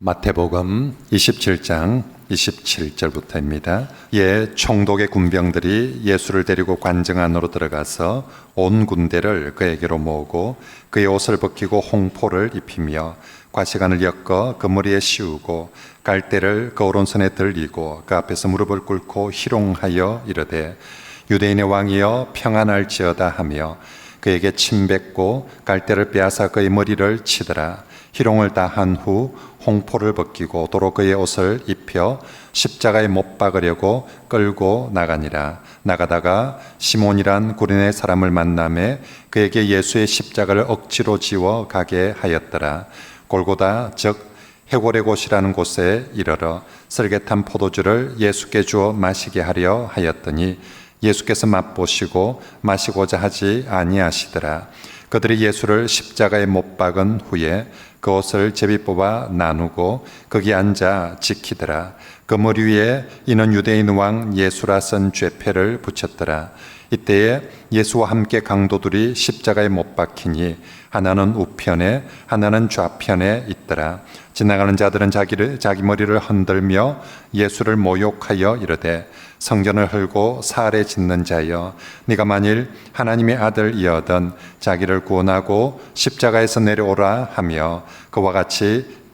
마태복음 27장 27절부터입니다. 예, 총독의 군병들이 예수를 데리고 관정 안으로 들어가서 온 군대를 그에게로 모으고 그의 옷을 벗기고 홍포를 입히며 과시관을 엮어 그 머리에 씌우고 갈대를 그 오른손에 들리고 그 앞에서 무릎을 꿇고 희롱하여 이르되 유대인의 왕이여 평안할지어다 하며 그에게 침 뱉고 갈대를 빼앗아 그의 머리를 치더라 희롱을 다한 후 홍포를 벗기고 도로 그의 옷을 입혀 십자가에 못 박으려고 끌고 나가니라. 나가다가 시몬이란 구린의 사람을 만남에 그에게 예수의 십자가를 억지로 지워 가게 하였더라. 골고다 즉 해골의 곳이라는 곳에 이르러 설계탄 포도주를 예수께 주어 마시게 하려 하였더니 예수께서 맛보시고 마시고자 하지 아니하시더라. 그들이 예수를 십자가에 못 박은 후에 그 옷을 제비 뽑아 나누고 거기 앉아 지키더라. 그 머리 위에 이는 유대인 왕 예수라 쓴 죄패를 붙였더라. 이때에 예수와 함께 강도들이 십자가에 못 박히니 하나는 우편에 하나는 좌편에 있더라. 지나가는 자들은 자기를 자기 머리를 흔들며 예수를 모욕하여 이르되 성전을 헐고 사활에 짓는 자여 네가 만일 하나님의 아들이어든 자기를 구원하고 십자가에서 내려오라 하며 그와 같이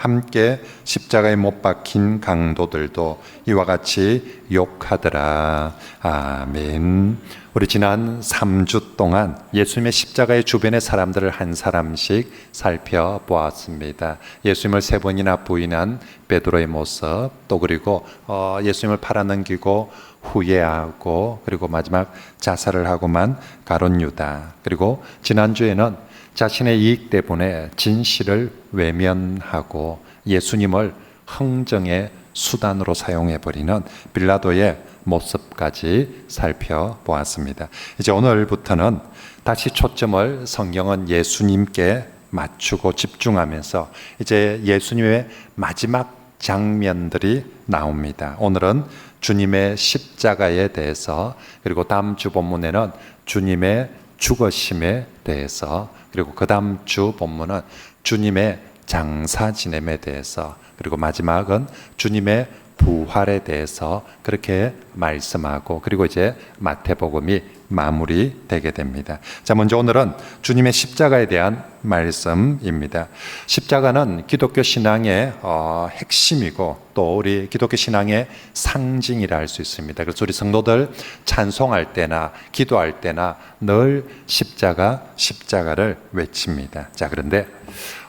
함께 십자가에 못 박힌 강도들도 이와 같이 욕하더라. 아멘. 우리 지난 3주 동안 예수님의 십자가의 주변의 사람들을 한 사람씩 살펴보았습니다. 예수님을 세 번이나 부인한 베드로의 모습, 또 그리고 어, 예수님을 팔아넘기고 후회하고 그리고 마지막 자살을 하고만 가론 유다. 그리고 지난주에는 자신의 이익 때문에 진실을 외면하고 예수님을 흥정의 수단으로 사용해 버리는 빌라도의 모습까지 살펴보았습니다. 이제 오늘부터는 다시 초점을 성경은 예수님께 맞추고 집중하면서 이제 예수님의 마지막 장면들이 나옵니다. 오늘은 주님의 십자가에 대해서 그리고 다음 주 본문에는 주님의 죽으심에 대해서 그리고 그 다음 주 본문은 주님의 장사 지냄에 대해서 그리고 마지막은 주님의 부활에 대해서 그렇게 말씀하고 그리고 이제 마태복음이 마무리되게 됩니다. 자, 먼저 오늘은 주님의 십자가에 대한 말씀입니다. 십자가는 기독교 신앙의 어, 핵심이고 또 우리 기독교 신앙의 상징이라 할 수 있습니다. 그래서 우리 성도들 찬송할 때나 기도할 때나 늘 십자가 십자가를 외칩니다. 자, 그런데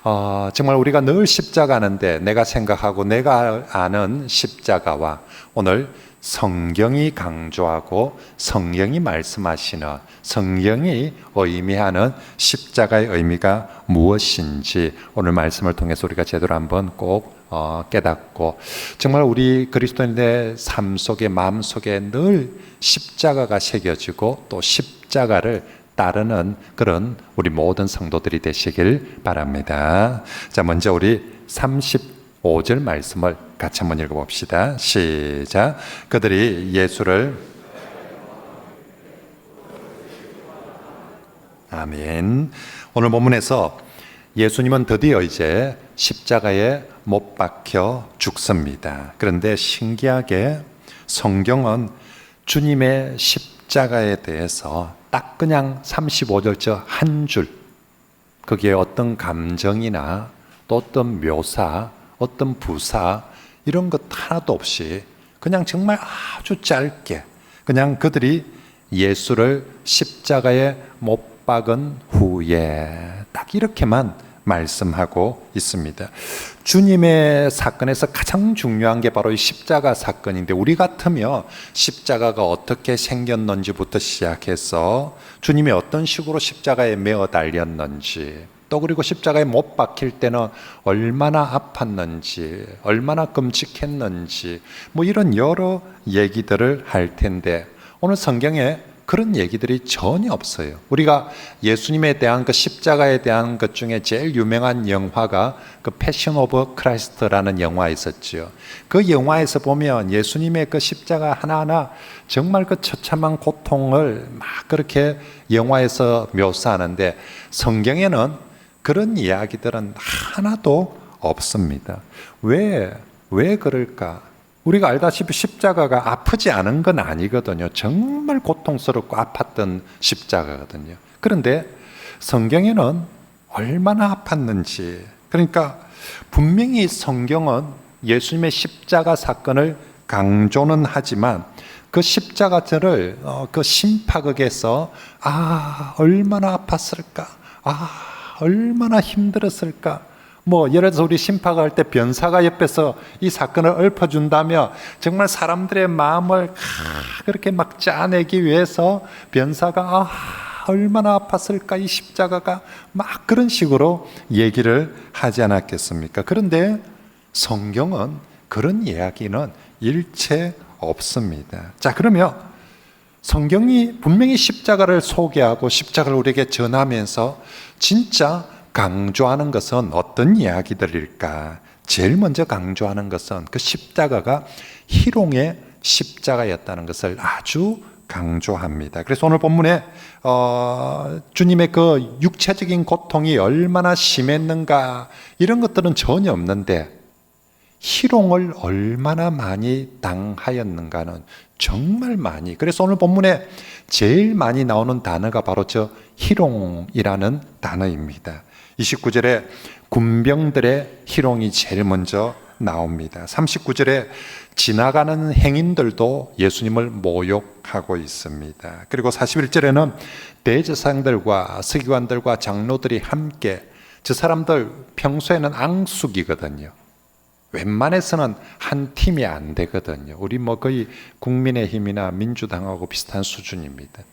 어, 정말 우리가 늘 십자가 하는데 내가 생각하고 내가 아는 십자가와 오늘 성경이 강조하고 성경이 말씀하시는 성경이 의미하는 십자가의 의미가 무엇인지 오늘 말씀을 통해서 우리가 제대로 한번 꼭 어, 깨닫고 정말 우리 그리스도인의 삶 속에 마음 속에 늘 십자가가 새겨지고 또 십자가를 따르는 그런 우리 모든 성도들이 되시길 바랍니다. 자, 먼저 우리 35절 말씀을 같이 한번 읽어봅시다. 시작. 그들이 예수를 아멘. 오늘 본문에서 예수님은 드디어 이제 십자가에 못 박혀 죽습니다. 그런데 신기하게 성경은 주님의 십자가에 대해서 딱 그냥 35절째 한 줄, 거기에 어떤 감정이나 또 어떤 묘사, 어떤 부사, 이런 것 하나도 없이 그냥 정말 아주 짧게 그냥 그들이 예수를 십자가에 못 박은 후에 딱 이렇게만 말씀하고 있습니다. 주님의 사건에서 가장 중요한 게 바로 이 십자가 사건인데 우리 같으면 십자가가 어떻게 생겼는지부터 시작해서 주님이 어떤 식으로 십자가에 매어 달렸는지 또 그리고 십자가에 못 박힐 때는 얼마나 아팠는지, 얼마나 끔찍했는지, 뭐 이런 여러 얘기들을 할 텐데, 오늘 성경에 그런 얘기들이 전혀 없어요. 우리가 예수님에 대한 그 십자가에 대한 것 중에 제일 유명한 영화가 그 패션 오브 크라이스트라는 영화 있었죠. 그 영화에서 보면 예수님의 그 십자가 하나하나 정말 그 처참한 고통을 막 그렇게 영화에서 묘사하는데 성경에는 그런 이야기들은 하나도 없습니다. 왜, 왜 그럴까? 우리가 알다시피 십자가가 아프지 않은 건 아니거든요. 정말 고통스럽고 아팠던 십자가거든요. 그런데 성경에는 얼마나 아팠는지, 그러니까 분명히 성경은 예수님의 십자가 사건을 강조는 하지만 그 십자가를 어, 그 심파극에서 아 얼마나 아팠을까, 아 얼마나 힘들었을까, 뭐 예를 들어서 우리 심파가 할 때 변사가 옆에서 이 사건을 읊어준다며 정말 사람들의 마음을 아, 그렇게 막 짜내기 위해서 변사가 아, 얼마나 아팠을까 이 십자가가 막 그런 식으로 얘기를 하지 않았겠습니까? 그런데 성경은 그런 이야기는 일체 없습니다. 자 그러면 성경이 분명히 십자가를 소개하고 십자가를 우리에게 전하면서 진짜 강조하는 것은 어떤 이야기들일까? 제일 먼저 강조하는 것은 그 십자가가 희롱의 십자가였다는 것을 아주 강조합니다. 그래서 오늘 본문에 어, 주님의 그 육체적인 고통이 얼마나 심했는가 이런 것들은 전혀 없는데 희롱을 얼마나 많이 당하였는가는 정말 많이. 그래서 오늘 본문에 제일 많이 나오는 단어가 바로 저 희롱이라는 단어입니다. 29절에 군병들의 희롱이 제일 먼저 나옵니다. 39절에 지나가는 행인들도 예수님을 모욕하고 있습니다. 그리고 41절에는 대제사장들과 서기관들과 장로들이 함께 저 사람들 평소에는 앙숙이거든요. 웬만해서는 한 팀이 안 되거든요. 우리 뭐 거의 국민의힘이나 민주당하고 비슷한 수준입니다.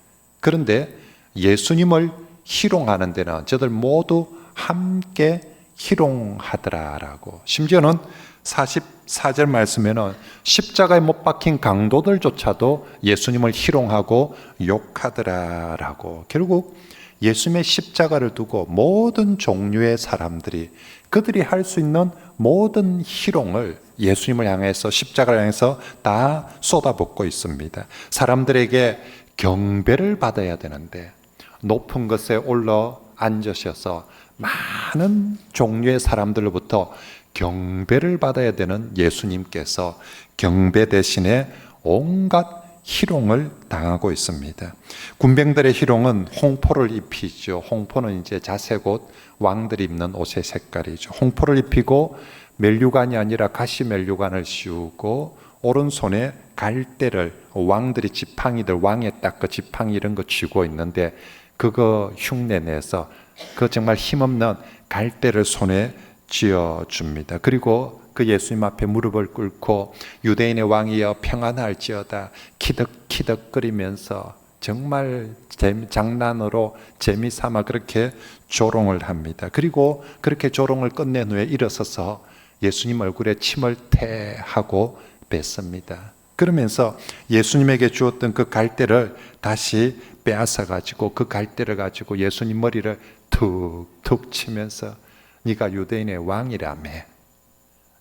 그런데 예수님을 희롱하는 데는 저들 모두 함께 희롱하더라라고. 심지어는 44절 말씀에는 십자가에 못 박힌 강도들조차도 예수님을 희롱하고 욕하더라라고. 결국 예수님의 십자가를 두고 모든 종류의 사람들이 그들이 할 수 있는 모든 희롱을 예수님을 향해서 십자가를 향해서 다 쏟아붓고 있습니다. 사람들에게 경배를 받아야 되는데 높은 것에 올라 앉으셔서 많은 종류의 사람들로부터 경배를 받아야 되는 예수님께서 경배 대신에 온갖 희롱을 당하고 있습니다. 군병들의 희롱은 홍포를 입히죠. 홍포는 이제 옷, 왕들이 입는 옷의 색깔이죠. 홍포를 입히고 멜류관이 아니라 가시 멜류관을 씌우고 오른손에 갈대를 왕들이 지팡이들 왕의 딱그 지팡이 이런 거 쥐고 있는데 그거 흉내 내서 그 정말 힘없는 갈대를 손에 쥐어 줍니다. 그리고 그 예수님 앞에 무릎을 꿇고 유대인의 왕이여 평안할지어다 키득키득거리면서 정말 재미, 장난으로 재미삼아 그렇게 조롱을 합니다. 그리고 그렇게 조롱을 끝낸 후에 일어서서 예수님 얼굴에 침을 태하고 뱉습니다. 그러면서 예수님에게 주었던 그 갈대를 다시 빼앗아 가지고 그 갈대를 가지고 예수님 머리를 툭툭 치면서 네가 유대인의 왕이라며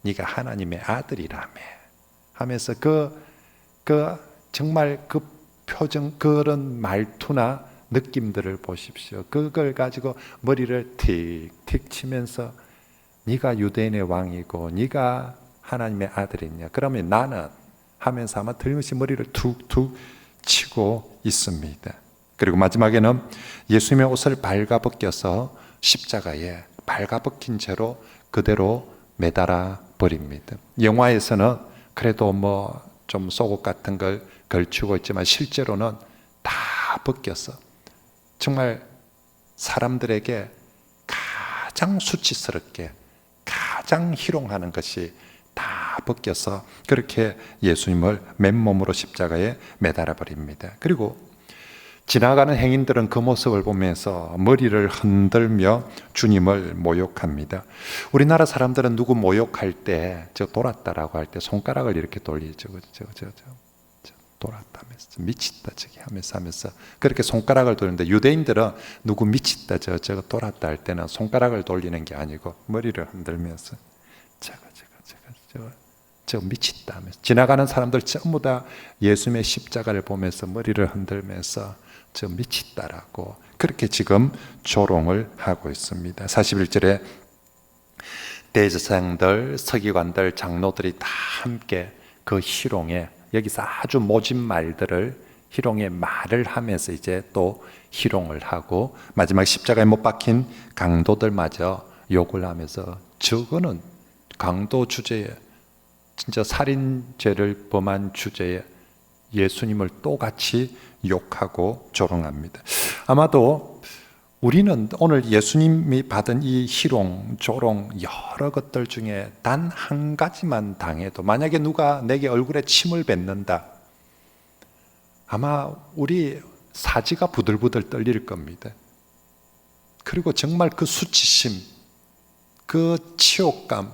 네가 하나님의 아들이라며 하면서 그, 그 정말 그 표정 그런 말투나 느낌들을 보십시오. 그걸 가지고 머리를 틱틱 치면서 네가 유대인의 왕이고 네가 하나님의 아들이냐? 그러면 나는 하면서 아마 들림없이 머리를 툭툭 치고 있습니다. 그리고 마지막에는 예수님의 옷을 발가벗겨서 십자가에 발가벗긴 채로 그대로 매달아 버립니다. 영화에서는 그래도 뭐 좀 속옷 같은 걸 걸치고 있지만 실제로는 다 벗겨서 정말 사람들에게 가장 수치스럽게 가장 희롱하는 것이 다 벗겨서 그렇게 예수님을 맨몸으로 십자가에 매달아 버립니다. 그리고 지나가는 행인들은 그 모습을 보면서 머리를 흔들며 주님을 모욕합니다. 우리나라 사람들은 누구 모욕할 때 저 돌았다라고 할 때 손가락을 이렇게 돌리죠. 저, 저, 저, 저 돌았다면서 미쳤다 저기 하면서 하면서 그렇게 손가락을 돌리는데 유대인들은 누구 미쳤다 저 저거 돌았다 할 때는 손가락을 돌리는 게 아니고 머리를 흔들면서 저거 저거 저거 저거 저 미쳤다 하면서 지나가는 사람들 전부 다 예수님의 십자가를 보면서 머리를 흔들면서 저 미쳤다라고 그렇게 지금 조롱을 하고 있습니다. 41절에 대제사장들, 서기관들, 장로들이 다 함께 그 희롱에 여기서 아주 모진 말들을 희롱의 말을 하면서 이제 또 희롱을 하고 마지막 십자가에 못 박힌 강도들마저 욕을 하면서 저거는 강도 주제에 진짜 살인죄를 범한 주제에 예수님을 똑같이 욕하고 조롱합니다. 아마도 우리는 오늘 예수님이 받은 이 희롱, 조롱 여러 것들 중에 단 한 가지만 당해도 만약에 누가 내게 얼굴에 침을 뱉는다. 아마 우리 사지가 부들부들 떨릴 겁니다. 그리고 정말 그 수치심, 그 치욕감,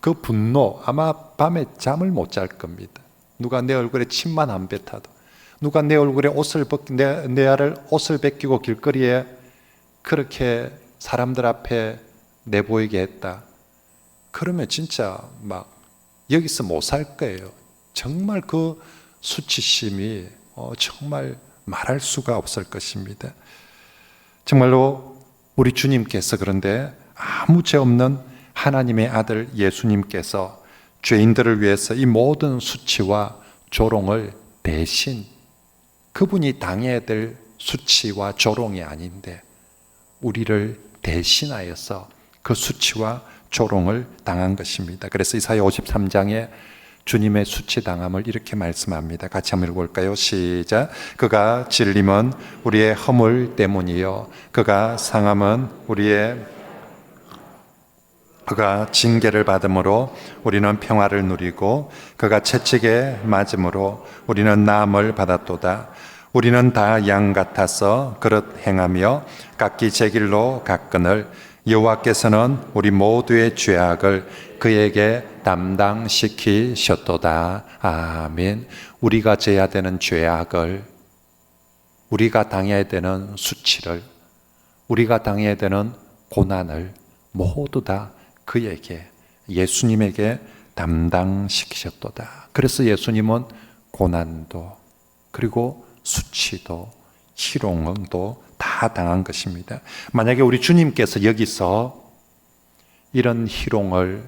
그 분노 아마 밤에 잠을 못 잘 겁니다. 누가 내 얼굴에 침만 안 뱉어도 누가 내 얼굴에 옷을 벗, 내, 내 알을 옷을 벗기고 길거리에 그렇게 사람들 앞에 내보이게 했다. 그러면 진짜 막 여기서 못 살 거예요. 정말 그 수치심이 어, 정말 말할 수가 없을 것입니다. 정말로 우리 주님께서 그런데 아무 죄 없는 하나님의 아들 예수님께서 죄인들을 위해서 이 모든 수치와 조롱을 대신 그분이 당해야 될 수치와 조롱이 아닌데 우리를 대신하여서 그 수치와 조롱을 당한 것입니다. 그래서 이사야 53장에 주님의 수치 당함을 이렇게 말씀합니다. 같이 한번 읽어볼까요? 시작. 그가 질림은 우리의 허물 때문이요. 그가 상함은 우리의 그가 징계를 받음으로 우리는 평화를 누리고 그가 채찍에 맞음으로 우리는 나음을 받았도다. 우리는 다 양 같아서 그릇 행하며 각기 제 길로 갔거늘 여호와께서는 우리 모두의 죄악을 그에게 담당시키셨도다. 아멘. 우리가 져야 되는 죄악을 우리가 당해야 되는 수치를 우리가 당해야 되는 고난을 모두 다 그에게 예수님에게 담당시키셨도다. 그래서 예수님은 고난도 그리고 수치도 희롱도 다 당한 것입니다. 만약에 우리 주님께서 여기서 이런 희롱을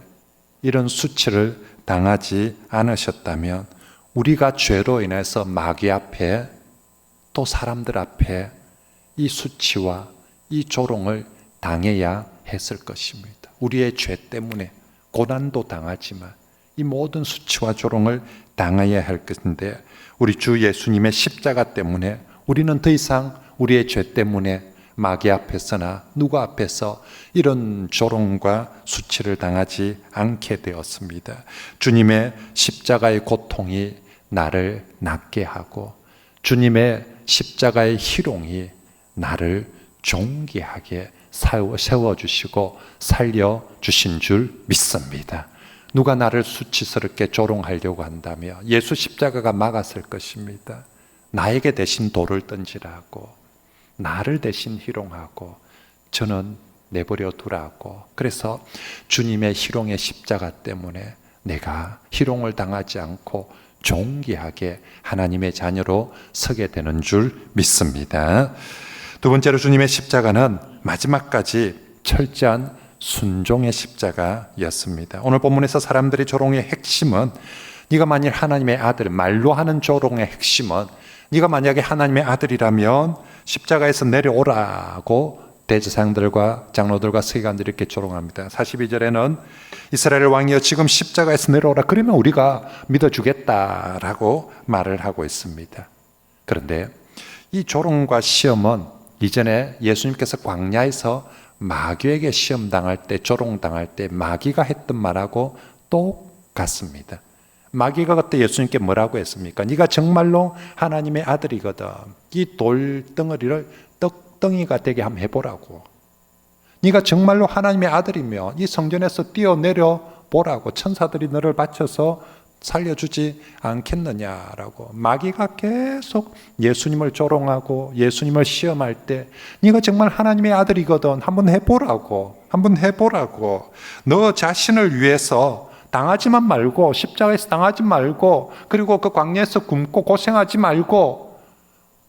이런 수치를 당하지 않으셨다면 우리가 죄로 인해서 마귀 앞에 또 사람들 앞에 이 수치와 이 조롱을 당해야 했을 것입니다. 우리의 죄 때문에 고난도 당하지만 이 모든 수치와 조롱을 당해야 할 것인데 우리 주 예수님의 십자가 때문에 우리는 더 이상 우리의 죄 때문에 마귀 앞에서나 누구 앞에서 이런 조롱과 수치를 당하지 않게 되었습니다. 주님의 십자가의 고통이 나를 낫게 하고 주님의 십자가의 희롱이 나를 존귀하게 세워주시고 살려주신 줄 믿습니다. 누가 나를 수치스럽게 조롱하려고 한다며 예수 십자가가 막았을 것입니다. 나에게 대신 돌을 던지라고, 나를 대신 희롱하고, 저는 내버려 두라고. 그래서 주님의 희롱의 십자가 때문에 내가 희롱을 당하지 않고 존귀하게 하나님의 자녀로 서게 되는 줄 믿습니다. 두 번째로 주님의 십자가는 마지막까지 철저한 순종의 십자가였습니다. 오늘 본문에서 사람들이 조롱의 핵심은 네가 만일 하나님의 아들 말로 하는 조롱의 핵심은 네가 만약에 하나님의 아들이라면 십자가에서 내려오라고 대제사장들과 장로들과 서기관들이 이렇게 조롱합니다. 42절에는 이스라엘 왕이여 지금 십자가에서 내려오라 그러면 우리가 믿어주겠다라고 말을 하고 있습니다. 그런데 이 조롱과 시험은 이전에 예수님께서 광야에서 마귀에게 시험 당할 때, 조롱 당할 때 마귀가 했던 말하고 똑같습니다. 마귀가 그때 예수님께 뭐라고 했습니까? 네가 정말로 하나님의 아들이거든. 이 돌덩어리를 떡덩이가 되게 한번 해보라고. 네가 정말로 하나님의 아들이며 이 성전에서 뛰어내려 보라고 천사들이 너를 바쳐서 살려주지 않겠느냐라고. 마귀가 계속 예수님을 조롱하고 예수님을 시험할 때 네가 정말 하나님의 아들이거든. 한번 해보라고. 한번 해보라고. 너 자신을 위해서 당하지만 말고 십자가에서 당하지 말고 그리고 그 광야에서 굶고 고생하지 말고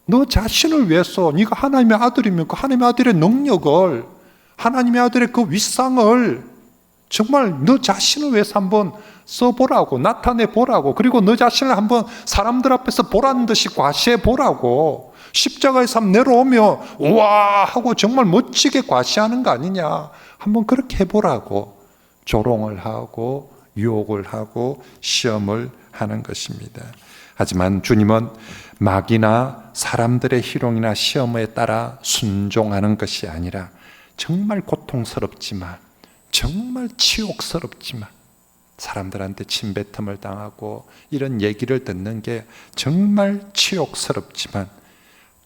너 자신을 위해서 네가 하나님의 아들이면 그 하나님의 아들의 능력을 하나님의 아들의 그 윗상을 정말 너 자신을 위해서 한번 써보라고 나타내 보라고 그리고 너 자신을 한번 사람들 앞에서 보라는 듯이 과시해 보라고. 십자가에서 한번 내려오며 우와 하고 정말 멋지게 과시하는 거 아니냐. 한번 그렇게 해보라고. 조롱을 하고 유혹을 하고 시험을 하는 것입니다. 하지만 주님은 마귀나 사람들의 희롱이나 시험에 따라 순종하는 것이 아니라 정말 고통스럽지만 정말 치욕스럽지만 사람들한테 침뱉음을 당하고 이런 얘기를 듣는 게 정말 치욕스럽지만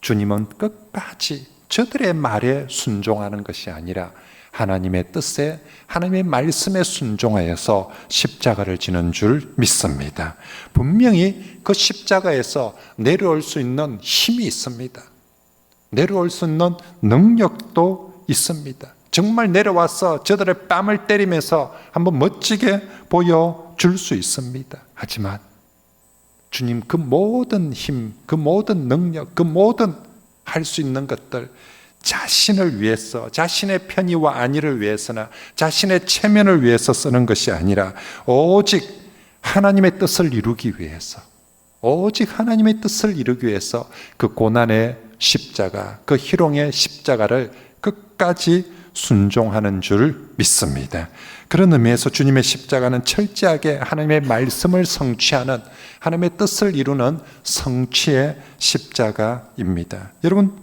주님은 끝까지 저들의 말에 순종하는 것이 아니라 하나님의 뜻에 하나님의 말씀에 순종하여서 십자가를 지는 줄 믿습니다. 분명히 그 십자가에서 내려올 수 있는 힘이 있습니다. 내려올 수 있는 능력도 있습니다. 정말 내려와서 저들의 뺨을 때리면서 한번 멋지게 보여줄 수 있습니다. 하지만 주님 그 모든 힘, 그 모든 능력, 그 모든 할 수 있는 것들 자신을 위해서, 자신의 편의와 안위를 위해서나 자신의 체면을 위해서 쓰는 것이 아니라 오직 하나님의 뜻을 이루기 위해서, 오직 하나님의 뜻을 이루기 위해서 그 고난의 십자가, 그 희롱의 십자가를 끝까지 순종하는 줄 믿습니다. 그런 의미에서 주님의 십자가는 철저하게 하나님의 말씀을 성취하는 하나님의 뜻을 이루는 성취의 십자가입니다. 여러분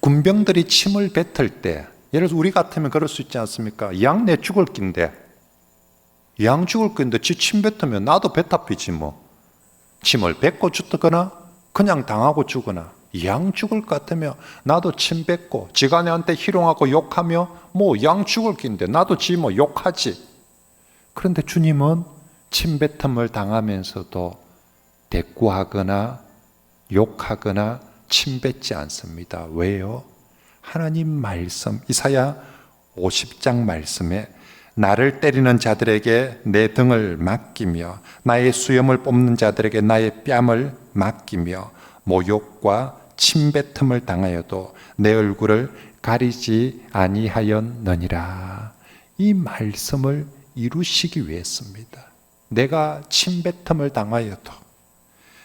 군병들이 침을 뱉을 때 예를 들어 우리 같으면 그럴 수 있지 않습니까? 양 내 죽을 낀데 양 죽을 낀데 지 침 뱉으면 나도 배 타피지 뭐 침을 뱉고 죽거나 그냥 당하고 죽거나 양 죽을 것 같으면 나도 침 뱉고 지가 내한테 희롱하고 욕하며 뭐 양 죽을 낀데 나도 지 뭐 욕하지 그런데 주님은 침뱉음을 당하면서도 대꾸하거나 욕하거나 침뱉지 않습니다. 왜요? 하나님 말씀 이사야 50장 말씀에 나를 때리는 자들에게 내 등을 맡기며 나의 수염을 뽑는 자들에게 나의 뺨을 맡기며 모욕과 침뱉음을 당하여도 내 얼굴을 가리지 아니하였느니라. 이 말씀을 이루시기 위해서입니다. 내가 침뱉음을 당하여도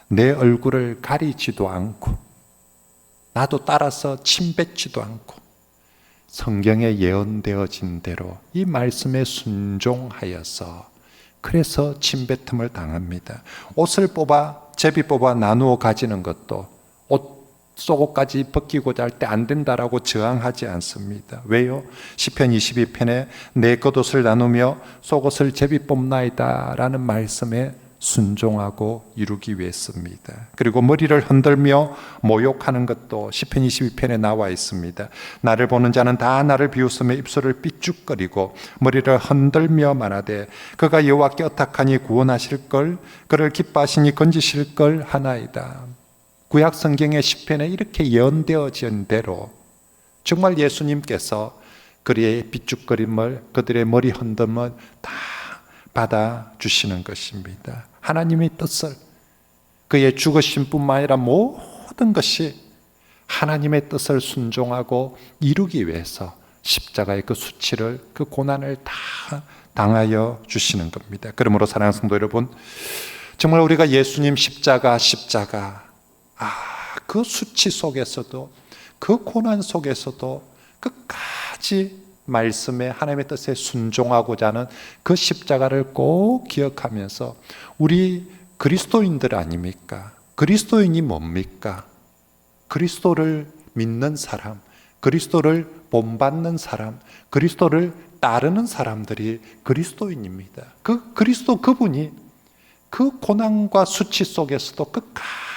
내 얼굴을 가리지도 않고 나도 따라서 침뱉지도 않고 성경에 예언되어진 대로 이 말씀에 순종하여서 그래서 침뱉음을 당합니다. 옷을 뽑아 제비 뽑아 나누어 가지는 것도 옷 속옷까지 벗기고자 할 때 안 된다라고 저항하지 않습니다. 왜요? 시편 22편에 내 겉옷을 나누며 속옷을 제비 뽑나이다라는 말씀에 순종하고 이루기 위해서입니다. 그리고 머리를 흔들며 모욕하는 것도 시편 22편에 나와 있습니다. 나를 보는 자는 다 나를 비웃으며 입술을 삐죽거리고 머리를 흔들며 말하되 그가 여호와께 어탁하니 구원하실 걸 그를 기뻐하시니 건지실 걸 하나이다. 구약 성경의 시편에 이렇게 예언되어진 대로 정말 예수님께서 그리의 삐죽거림을 그들의 머리 흔듦을 다 받아 주시는 것입니다. 하나님의 뜻을 그의 죽으심뿐만 아니라 모든 것이 하나님의 뜻을 순종하고 이루기 위해서 십자가의 그 수치를 그 고난을 다 당하여 주시는 겁니다. 그러므로 사랑하는 성도 여러분, 정말 우리가 예수님 십자가 십자가 아, 그 수치 속에서도 그 고난 속에서도 끝까지 말씀에 하나님의 뜻에 순종하고자 하는 그 십자가를 꼭 기억하면서 우리 그리스도인들 아닙니까? 그리스도인이 뭡니까? 그리스도를 믿는 사람, 그리스도를 본받는 사람, 그리스도를 따르는 사람들이 그리스도인입니다. 그 그리스도 그분이 그 고난과 수치 속에서도 끝까지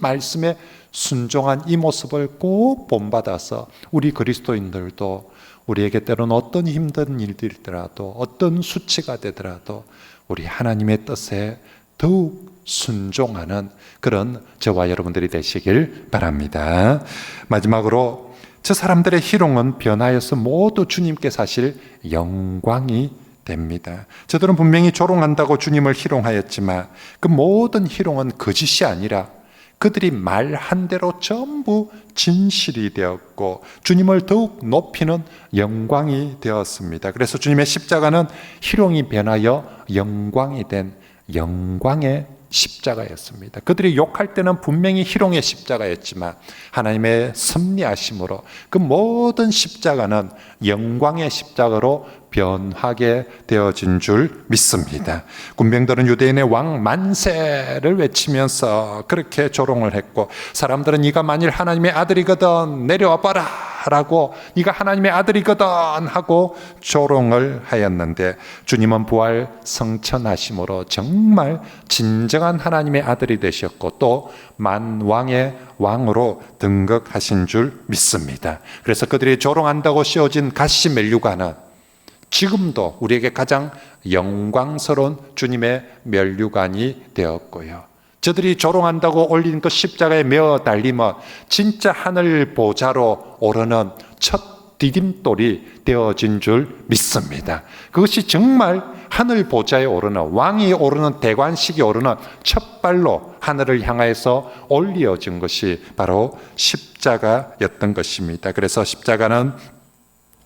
말씀에 순종한 이 모습을 꼭 본받아서 우리 그리스도인들도 우리에게 때로는 어떤 힘든 일들이더라도 어떤 수치가 되더라도 우리 하나님의 뜻에 더욱 순종하는 그런 저와 여러분들이 되시길 바랍니다. 마지막으로 저 사람들의 희롱은 변하여서 모두 주님께 사실 영광이 됩니다. 저들은 분명히 조롱한다고 주님을 희롱하였지만 그 모든 희롱은 거짓이 아니라 그들이 말한 대로 전부 진실이 되었고 주님을 더욱 높이는 영광이 되었습니다. 그래서 주님의 십자가는 희롱이 변하여 영광이 된 영광의 십자가였습니다. 그들이 욕할 때는 분명히 희롱의 십자가였지만 하나님의 섭리하심으로 그 모든 십자가는 영광의 십자가로 변하게 되어진 줄 믿습니다. 군병들은 유대인의 왕 만세를 외치면서 그렇게 조롱을 했고 사람들은 네가 만일 하나님의 아들이거든 내려와 봐라 라고 네가 하나님의 아들이거든 하고 조롱을 하였는데 주님은 부활 성천하심으로 정말 진정한 하나님의 아들이 되셨고 또 만왕의 왕으로 등극하신 줄 믿습니다. 그래서 그들이 조롱한다고 씌워진 가시 멜류관은 지금도 우리에게 가장 영광스러운 주님의 멸류관이 되었고요. 저들이 조롱한다고 올린 그 십자가에 메어 달림은 진짜 하늘 보좌로 오르는 첫 디딤돌이 되어진 줄 믿습니다. 그것이 정말 하늘 보좌에 오르는 왕이 오르는 대관식이 오르는 첫 발로 하늘을 향하여서 올리어진 것이 바로 십자가였던 것입니다. 그래서 십자가는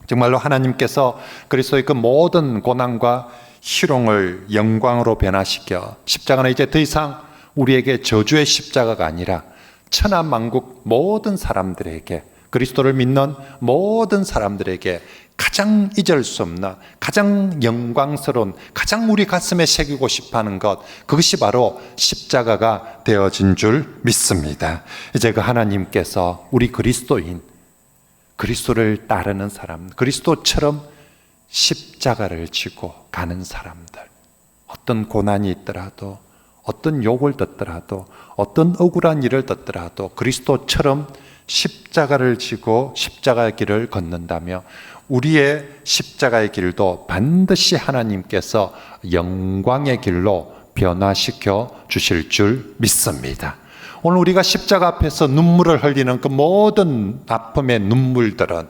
정말로 하나님께서 그리스도의 그 모든 고난과 희롱을 영광으로 변화시켜 십자가는 이제 더 이상 우리에게 저주의 십자가가 아니라 천하 만국 모든 사람들에게 그리스도를 믿는 모든 사람들에게 가장 잊을 수 없는 가장 영광스러운 가장 우리 가슴에 새기고 싶어 하는 것 그것이 바로 십자가가 되어진 줄 믿습니다. 이제 그 하나님께서 우리 그리스도인 그리스도를 따르는 사람, 그리스도처럼 십자가를 지고 가는 사람들, 어떤 고난이 있더라도, 어떤 욕을 듣더라도, 어떤 억울한 일을 듣더라도, 그리스도처럼 십자가를 지고 십자가의 길을 걷는다며, 우리의 십자가의 길도 반드시 하나님께서 영광의 길로 변화시켜 주실 줄 믿습니다. 오늘 우리가 십자가 앞에서 눈물을 흘리는 그 모든 아픔의 눈물들은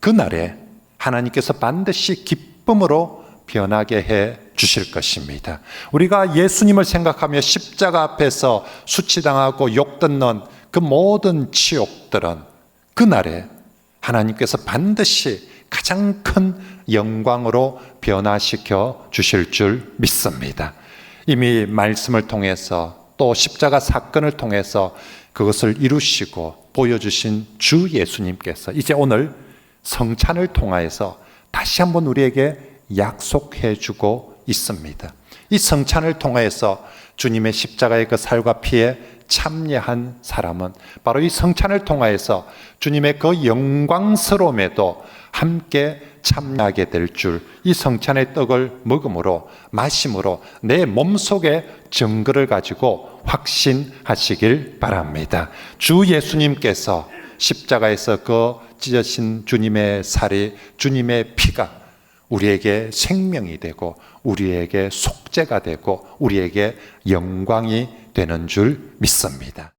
그날에 하나님께서 반드시 기쁨으로 변하게 해 주실 것입니다. 우리가 예수님을 생각하며 십자가 앞에서 수치당하고 욕 듣는 그 모든 치욕들은 그날에 하나님께서 반드시 가장 큰 영광으로 변화시켜 주실 줄 믿습니다. 이미 말씀을 통해서 또 십자가 사건을 통해서 그것을 이루시고 보여주신 주 예수님께서 이제 오늘 성찬을 통하여서 다시 한번 우리에게 약속해 주고 있습니다. 이 성찬을 통하여서 주님의 십자가의 그 살과 피에 참여한 사람은 바로 이 성찬을 통하여서 주님의 그 영광스러움에도 함께 참여하게 될 줄 이 성찬의 떡을 먹음으로 마심으로 내 몸속에 증거를 가지고 확신하시길 바랍니다. 주 예수님께서 십자가에서 그 찢어진 주님의 살이 주님의 피가 우리에게 생명이 되고 우리에게 속죄가 되고 우리에게 영광이 되는 줄 믿습니다.